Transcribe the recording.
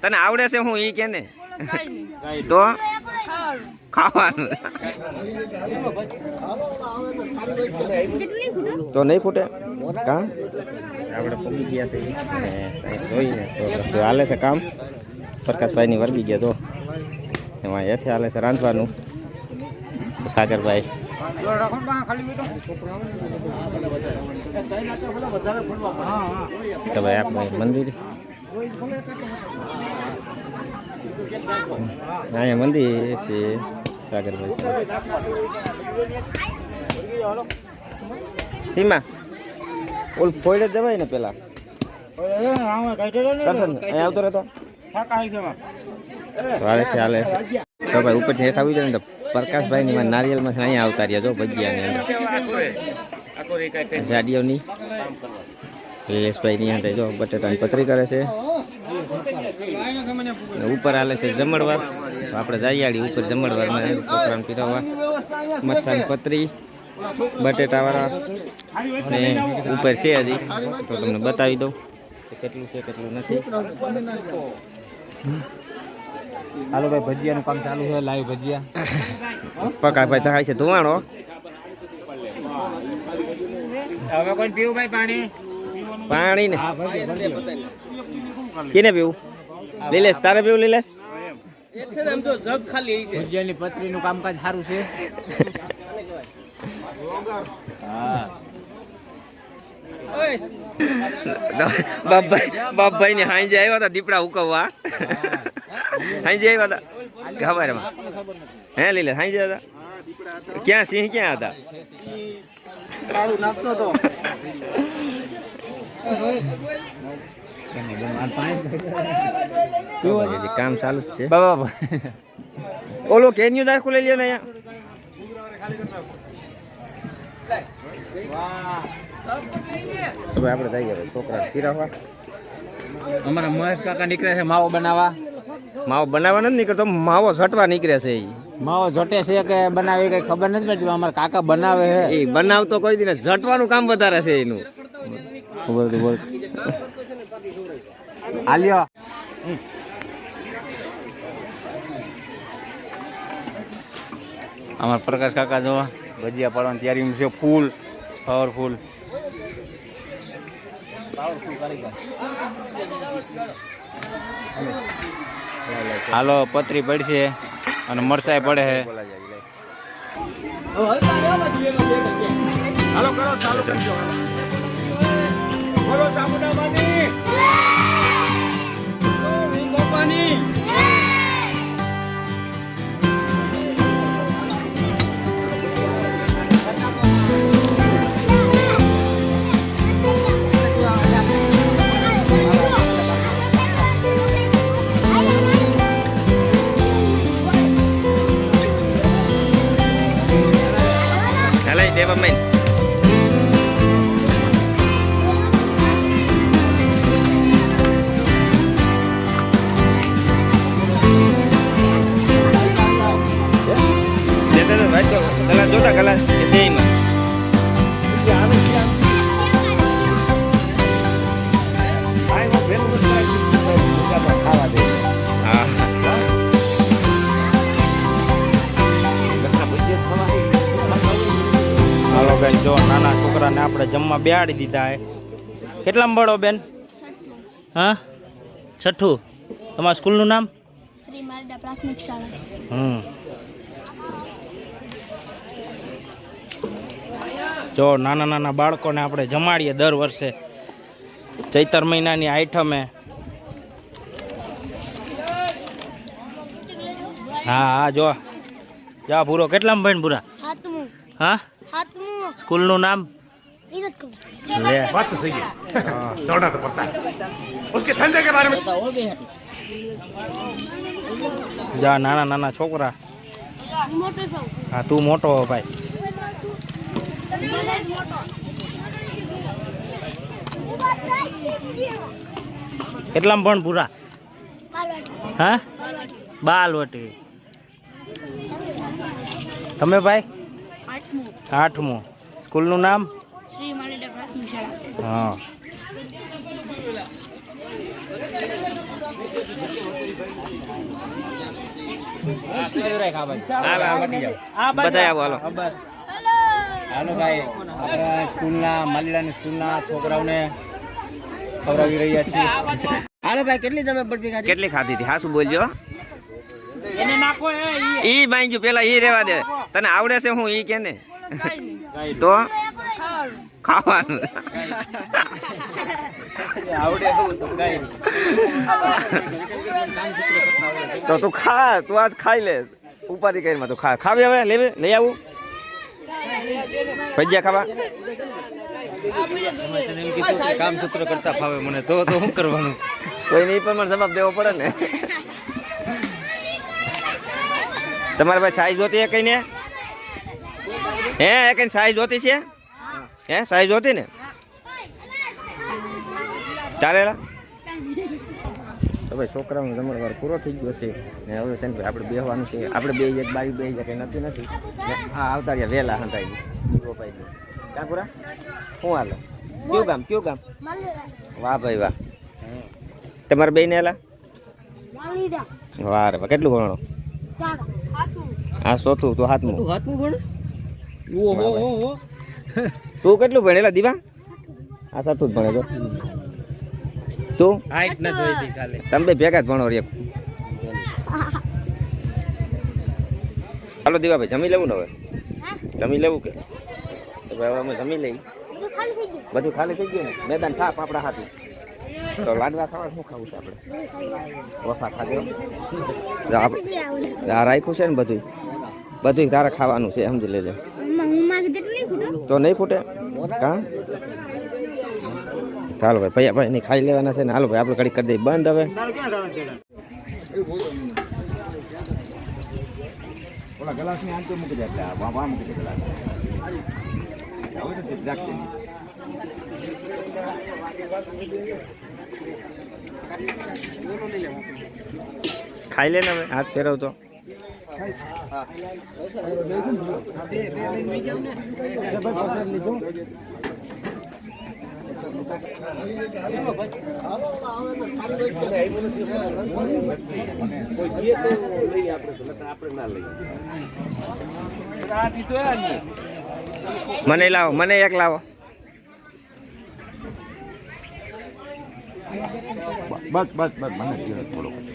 તને આવડે છે હું ઈ કે ને? તો? ખાવાનું. તો નહીં ફૂટે? કામ આપણે પગી ગયા છે જોઈને તો હાલે છે કામ. પ્રકાશભાઈની વર્ગી ગયા તો. એમાં હેઠે હાલે છે રાંધવાનું. સાગરભાઈ. તો ભાઈ આપણે મંદિર. અહીંયા મંદિર છે, સાગરભાઈ. સીમા, ઓલ ફોઈડે જવાય ને પેલા? આવતો રહેતો? છે, હાલે તો ભાઈ આવી જાય ને તો પ્રકાશભાઈ ની નારિયેલમાં અહીંયા આવતા રહ્યા જો ભજીયાની અંદર. જાડીઓની નિલેશભાઈ ની હાથે જો બટેટાની પતરી કરે છે. ઉપર હાલે છે જમણવાર. આપણે જઈયાડી ઉપર જમણવારમાં છોકરાને પીરવવા મરસાની પતરી બટેટાવાળા ને ઉપર છે હજી. તો તમને બતાવી દઉં કેટલું છે કેટલું નથી. હાલો ભાઈ ભજીયાનું કામ ચાલુ છે લાઈવ ભજીયા. પકા ભાઈ થાય છે ધુવાણો હવે કોઈ પીવું ભાઈ પાણી? પાણી ને કેને પીવું? લીલેશ તારે પીવું લીલેશ? પતરીનું કામકાજ સારું છે. બાપભાઈ ને હાંજે આવ્યા હતા દીપડા ઉકવવા. હાંજે આવ્યા હતા. ખબરમાં હે લીલે હાંજે હતા? ક્યાં સિંહ ક્યાં હતા? કામ ચાલુ છે બાબા ઓલો કેન્યુ દાખલો લઈ લ્યો ને અહીંયા. હવે આપણે જઈએ છોકરા પીરાવા અમારા મહેશ કાકા નીકળે છે માવો બનાવવા. માવો બનાવવા નથી નીકળતો માવો છટવા નીકળે છે એ માવો ઝટે છે કે બનાવે કઈ ખબર નથી પડતી અમારા કાકા બનાવે છે. એ બનાવતો કોઈ દી ને ઝટવાનું કામ વધારે છે એનું. હતી બોલ આલ્યો અમારા પ્રકાશ કાકા જો ભજીયા પાડવાની તૈયારી છે, ફૂલ પાવરફુલ હાલો પતરી પડશે અને મરસાઈ પડે છે. હાલે બોલો ચામુંડા માની ગોપાની જો નાના છોકરાને આપણે જમવા બેહાડી દીધા હે. કેટલામાં ભણો બેન? હા? છઠ્ઠું. તમારા સ્કૂલનું નામ? શ્રી મારડા પ્રાથમિક શાળા. હમ. જો નાના નાના બાળકોને આપણે જમાડીએ દર વર્ષે. ચૈતર મહિનાની આઈટમે હા હા જો. જા ભૂરો. કેટલામાં ભાઈ ભૂરા? હા? હાથમું સ્કૂલનું નામ એ નથી ખબર લે बात तो सही है दौड़ना तो पड़ता है उसके धंधे के बारे में જા નાના નાના છોકરા મોટો સૌ હા તું મોટો હો ભાઈ કેટલામાં ભણ પૂરા બાલવાટી હા બાલવાટી બાલવટી તમે ભાઈ આઠમું. સ્કૂલ સ્કૂલનું નામ? શ્રી મારડા પ્રાથમિક શાળા. હા. હાલો, ભાઈ આપણા સ્કૂલના માલીડાની સ્કૂલના છોકરાઓને ખવડાવી રહ્યા છીએ. હાલો ભાઈ કેટલી તમે કેટલી ખાધી હતી? હા શું બોલજો? નાખો એ ઈ. ઈ બાંધ્યું પેલા ઈ રેવા દે. તને આવડે છે હું ઈ કે ને તો? ખાવાનું. તો તું ખા તું આજ ખાઈ લે. ઉપાધિ કરીને તું ખા. ખાવી હવે લેવે લઈ આવું. ભજીયા ખાવા. કામ સૂત્ર કરતા ફાવે મને. તો તો શું કરવાનું? કોઈ નહીં પણ મને જવાબ દેવો પડે ને. તમારે ભાઈ સાઈઝ જોતી કઈ ને હે એ કઈ સાઈઝ જોતી છે? હે સાઈઝ જોતી ને? ચાલેલા તો ભાઈ છોકરાનો જમણવાર પૂરો થઈ ગયો છે. ને હવે છે ને ભાઈ આપણે બેહવાનું છે. આપણે બે એક બાવી બે જાય કંઈ નથી નથી. હા આવતા રહ્યા વહેલા હંતાઈ દીવો ભાઈ. પૂરા શું હાલો? કયું ગામ કયું ગામ? વાહ ભાઈ વાહ. તમારે બેને હેલા? વાહ રે કેટલું ભણો? આ ચોથું તો હાથમું. હાથમાં ભણસ? ઓહો તું કેટલું ભણેલા દીવા? આ સાતું જ ભણે તો તું? હાઈટ ન જોઈ દી કાલે તમે ભેગા જ ભણો રે હાલો દીવાભાઈ જમી લેવું ને હવે? જમી લેવું કે? ભાઈ હવે અમે જમી લઈ બધું ખાલી થઈ ગયું. બધું ખાલી થઈ ગયું ને? મેદાન સાફ આપણા હાથું તો લાડવા ખાવા શું ખાવું છે આપણે? ઓછા ખાજો. આ રાખ્યું છે ને બધું બધું તારે ખાવાનું છે સમજી લેજે. હું મારે જેટલું નહીં ખૂટું. તો નહીં ફૂટે કા? ચાલો ભાઈ ભાઈ ભાઈ નહીં ખાઈ લેવાના છે ને. હાલો ભાઈ આપણે કડી કરી દઈએ. બંધ હવે. ઓલા ગ્લાસની આંચે મૂકી દે એટલે આ વાં વાં મૂકી દે ગ્લાસ. હવે તો. ખાઈ લે ને હવે. હાથ ફેરવતો મને લાવો મને એક લાવો. બસ બસ બસ મને થોડુંક.